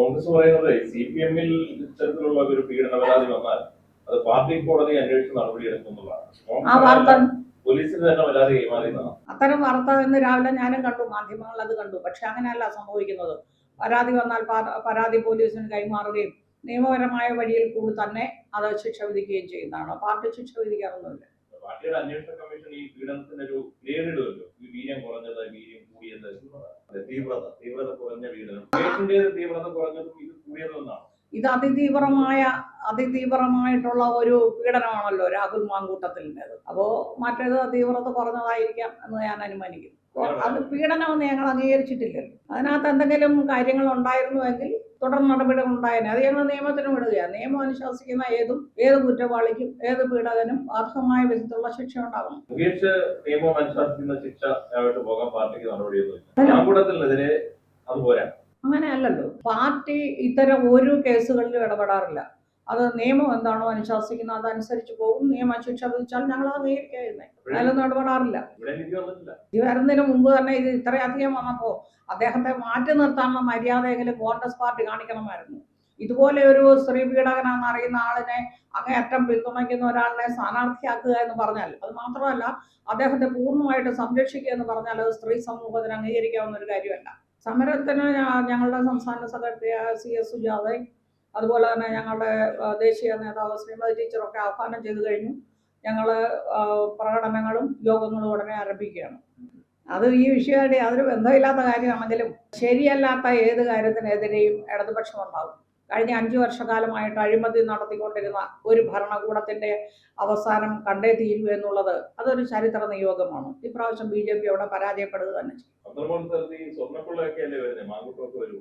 കോൺഗ്രസ് പറയുന്നത് C P എമ്മിൽ ഇത്തരത്തിലുള്ള ഒരു പീഡന പരാതി വന്നാൽ അത് പാർട്ടി കോടതി അന്വേഷിച്ച് നടപടി പോലീസിന് തന്നെ പരാതി അത്തരം വാർത്ത ഇന്ന് രാവിലെ ഞാനും കണ്ടു മാധ്യമങ്ങൾ അത് കണ്ടു. പക്ഷെ അങ്ങനെയല്ല സംഭവിക്കുന്നത്. പരാതി വന്നാൽ പരാതി പോലീസിന് കൈമാറുകയും നിയമപരമായ വഴിയിൽ കൂടി തന്നെ അത് ശിക്ഷ വിധിക്കുകയും ചെയ്യുന്നതാണ്. പാർട്ടി ശിക്ഷ വിധിക്കാറൊന്നുമില്ല. പാർട്ടിയുടെ അന്വേഷണ കമ്മീഷൻ ഈ പീഡനത്തിന്റെ ഒരു വീര്യം കുറഞ്ഞത് വീര്യം തീവ്രത തീവ്രത കുറഞ്ഞ വീടുകൾ. തീവ്രത കുറഞ്ഞതും ഇത് കൂടിയതും ഇത് അതിതീവ്രമായ അതിതീവ്രമായിട്ടുള്ള ഒരു പീഡനമാണല്ലോ രാഹുൽ മാങ്കൂട്ടത്തിന്റെത് അപ്പോൾ മറ്റേത് തീവ്രത കുറഞ്ഞതായിരിക്കാം എന്ന് ഞാൻ അനുമാനിക്കുന്നു. അത്. പീഡനമെന്ന് ഞങ്ങൾ അംഗീകരിച്ചിട്ടില്ലല്ലോ അതിനകത്ത് എന്തെങ്കിലും കാര്യങ്ങൾ ഉണ്ടായിരുന്നുവെങ്കിൽ തുടർ നടപടികൾ ഉണ്ടായേനെ. അത് ഞങ്ങൾ നിയമത്തിന് വിടുകയാണ് നിയമം അനുശാസിക്കുന്ന ഏതും ഏത് കുറ്റവാളിക്കും ഏത് പീഡകനും അർഹമായ വിധത്തിലുള്ള ശിക്ഷ ഉണ്ടാകും നിയമം അനുശാസിക്കുന്ന ശിക്ഷ പോകാൻ പാർട്ടിക്ക് നടപടിയൊന്നുമില്ല. അല്ല. മാങ്കൂടത്തിനെതിരെ അല്ലല്ലോ അങ്ങനെയല്ലല്ലോ. പാർട്ടി ഇത്തരം ഒരു കേസുകളിലും ഇടപെടാറില്ല. അത് നിയമം എന്താണോ അനുശാസിക്കുന്നത് അതനുസരിച്ച് പോകും. നിയമ ശിക്ഷ വിധിച്ചാൽ ഞങ്ങൾ അത് അംഗീകരിക്കുന്നത് അതിലൊന്നും ഇടപെടാറില്ല. വരുന്നതിന് മുമ്പ് തന്നെ ഇത് ഇത്രയധികം വന്നപ്പോൾ അദ്ദേഹത്തെ മാറ്റി നിർത്താനുള്ള മര്യാദയെങ്കിലും കോൺഗ്രസ് പാർട്ടി കാണിക്കണമായിരുന്നു. ഇതുപോലെ ഒരു സ്ത്രീ പീഡകനാണെന്ന് അറിയുന്ന ആളിനെ അങ്ങേയറ്റം പിന്തുണയ്ക്കുന്ന ഒരാളിനെ സ്ഥാനാർത്ഥിയാക്കുക എന്ന് പറഞ്ഞാൽ അത് മാത്രമല്ല അദ്ദേഹത്തെ പൂർണമായിട്ട് സംരക്ഷിക്കുക എന്ന് പറഞ്ഞാൽ അത് സ്ത്രീ സമൂഹത്തിന് അംഗീകരിക്കാവുന്ന ഒരു കാര്യമല്ല. സമരത്തിന് ഞങ്ങളുടെ സംസ്ഥാന സെക്രട്ടറി സി എസ് സുജാത അതുപോലെ തന്നെ ഞങ്ങളുടെ ദേശീയ നേതാവ് ശ്രീമതി ടീച്ചറൊക്കെ ആഹ്വാനം ചെയ്തു കഴിഞ്ഞു. ഞങ്ങൾ പ്രകടനങ്ങളും യോഗങ്ങളും ഉടനെ ആരംഭിക്കുകയാണ്. അത് ഈ വിഷയമായിട്ട് യാതൊരു ബന്ധമില്ലാത്ത കാര്യമാണെങ്കിലും ശരിയല്ലാത്ത ഏത് കാര്യത്തിനെതിരെയും ഇടതുപക്ഷം ഉണ്ടാകും കഴിഞ്ഞ അഞ്ചു വർഷക്കാലമായിട്ട് അഴിമതി നടത്തിക്കൊണ്ടിരുന്ന ഒരു ഭരണകൂടത്തിന്റെ അവസാനം കണ്ടേ തീരൂ എന്നുള്ളത് അതൊരു ചരിത്ര നിയോഗമാണ്. ഇപ്രാവശ്യം ബി ജെ പി അവിടെ പരാജയപ്പെടുക തന്നെ ചെയ്യും പന്ത്രണ്ട് സ്ഥലത്ത് ഈ സ്വർണപ്പിള്ളയൊക്കെ അല്ലേ വരുന്നത് മാങ്കുട്ടൊക്കെ വരും